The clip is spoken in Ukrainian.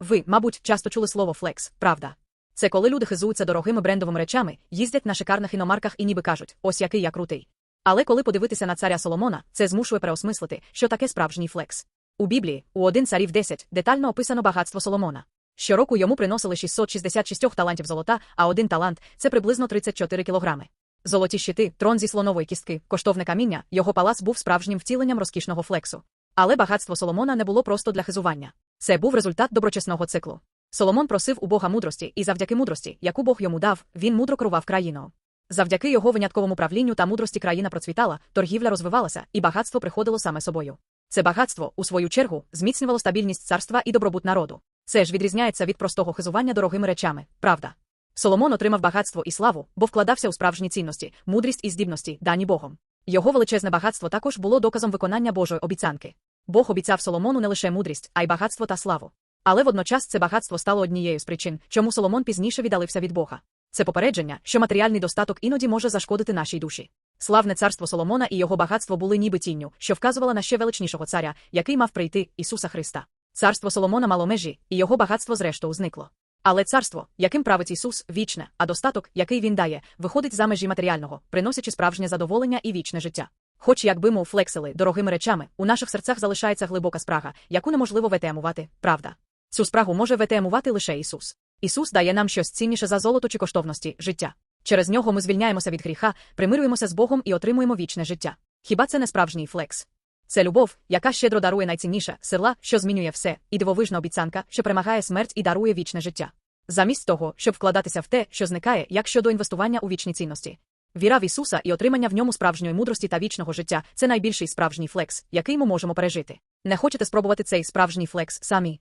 Ви, мабуть, часто чули слово флекс, правда? Це коли люди хизуються дорогими брендовими речами, їздять на шикарних іномарках і ніби кажуть, ось який я крутий. Але коли подивитися на царя Соломона, це змушує переосмислити, що таке справжній флекс. У Біблії, у один царів 10, детально описано багатство Соломона. Щороку йому приносили 666 талантів золота, а один талант це приблизно 34 кілограми. Золоті щити, трон зі слонової кістки, коштовне каміння, його палац був справжнім втіленням розкішного флексу. Але багатство Соломона не було просто для хизування. Це був результат доброчесного циклу. Соломон просив у Бога мудрості, і завдяки мудрості, яку Бог йому дав, він мудро керував країною. Завдяки його винятковому правлінню та мудрості країна процвітала, торгівля розвивалася, і багатство приходило саме собою. Це багатство, у свою чергу, зміцнювало стабільність царства і добробут народу. Це ж відрізняється від простого хизування дорогими речами, правда. Соломон отримав багатство і славу, бо вкладався у справжні цінності, мудрість і здібності, дані Богом. Його величезне багатство також було доказом виконання Божої обіцянки. Бог обіцяв Соломону не лише мудрість, а й багатство та славу. Але водночас це багатство стало однією з причин, чому Соломон пізніше віддалився від Бога. Це попередження, що матеріальний достаток іноді може зашкодити нашій душі. Славне царство Соломона і його багатство були ніби тінню, що вказувала на ще величнішого царя, який мав прийти Ісуса Христа. Царство Соломона мало межі, і його багатство зрештою зникло. Але царство, яким править Ісус, вічне, а достаток, який він дає, виходить за межі матеріального, приносячи справжнє задоволення і вічне життя. Хоч якби ми флексили дорогими речами, у наших серцях залишається глибока спрага, яку неможливо ветемувати, правда. Цю спрагу може ветемувати лише Ісус. Ісус дає нам щось цінніше за золото чи коштовності життя. Через нього ми звільняємося від гріха, примирюємося з Богом і отримуємо вічне життя. Хіба це не справжній флекс? Це любов, яка щедро дарує найцінніше, сила, що змінює все, і дивовижна обіцянка, що перемагає смерть і дарує вічне життя. Замість того, щоб вкладатися в те, що зникає, як щодо інвестування у вічні цінності. Віра в Ісуса і отримання в ньому справжньої мудрості та вічного життя це найбільший справжній флекс, який ми можемо пережити. Не хочете спробувати цей справжній флекс самі?